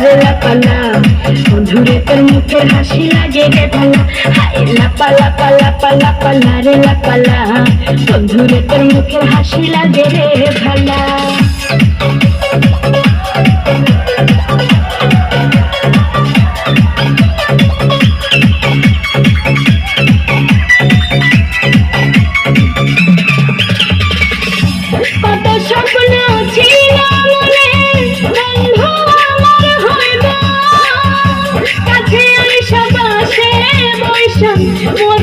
লাপালা বন্ধুরে তোর মুখের হাসি লাগে রে ভালা হাই লাপালা পালা পালা পালা রে লাপালা বন্ধুরে তোর মুখের হাসি লাগে রে ভালা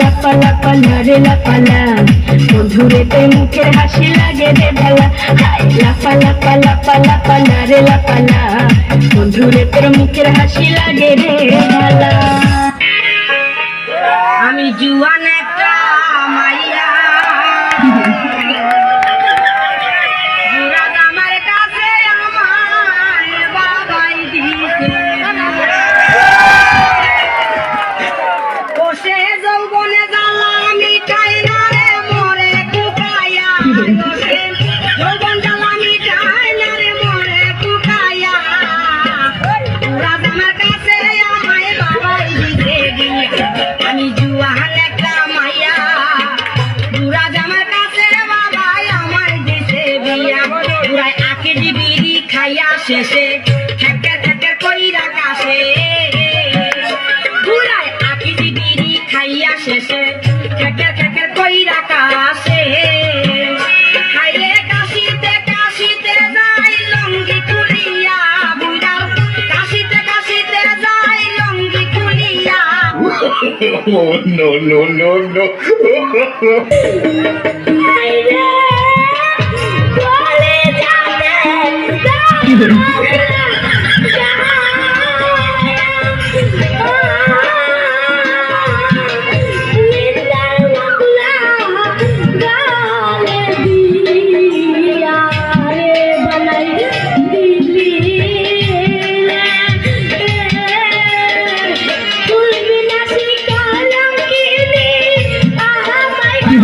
লাপা লাপা লাপা লাপা রে লাপালা বন্ধুরে তোর মুখের হাসি লাগে রে ভেলা হাই লাপা লাপা লাপা লাপা রে লাপালা বন্ধুরে তোর মুখের হাসি লাগে রে ভেলা বুড়াই বিড়ি খাইয়া শেষে থেকে থেকে কইরা আকে বিড়ি খাইয়া শেষে বুড়া Oh no no no no!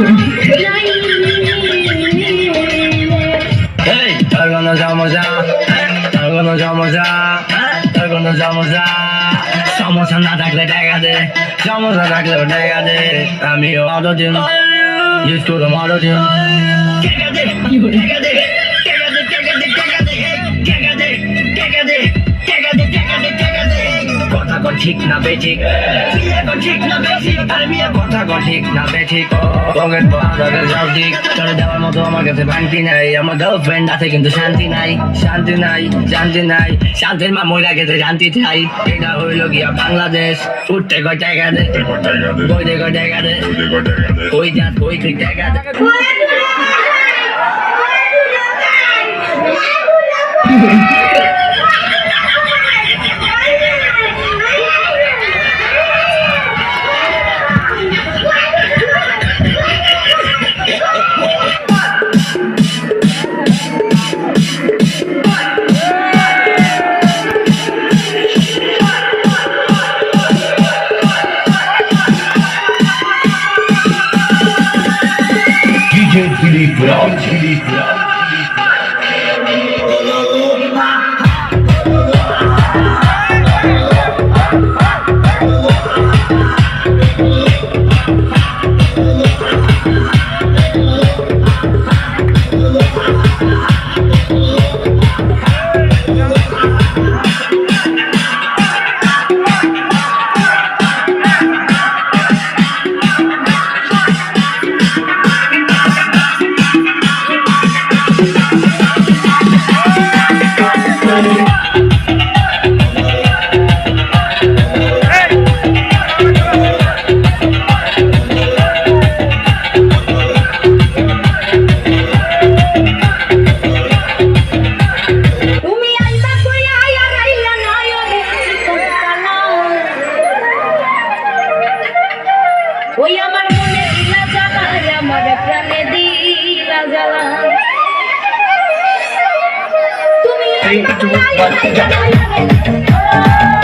Hey, তোর কোনো সমস্যা তোর কোনো সমস্যা তোর কোনো সমস্যা সমস্যা না থাকলে টাকা দে সমস্যা থাকলে টাকা দে আমি অটো দিন ইউজ করো অটো দিন কথা কর ঠিক না বেঠিক। ঠিক না বেঠিক। আর মিয়া কথা কর ঠিক না বেঠিক। পকেট পকেট সব ঠিক। চলে যাওয়ার মতো আমার কাছে ভাঙতি নাই। আমার গার্লফ্রেন্ড আছে কিন্তু শান্তি নাই। শান্তি নাই শান্তি নাই। শান্তির মা মহিলা গেছে শান্তি চাই। এটা হইল গিয়া বাংলাদেশ। উঠতে দে। দে। যা তুই দে। DJ Philip Libra, Libra. ওই আমার মনে দিলা জ্বালা আমার প্রাণে দিলা জ্বালা। তুমি আইবা কইয়া আয়া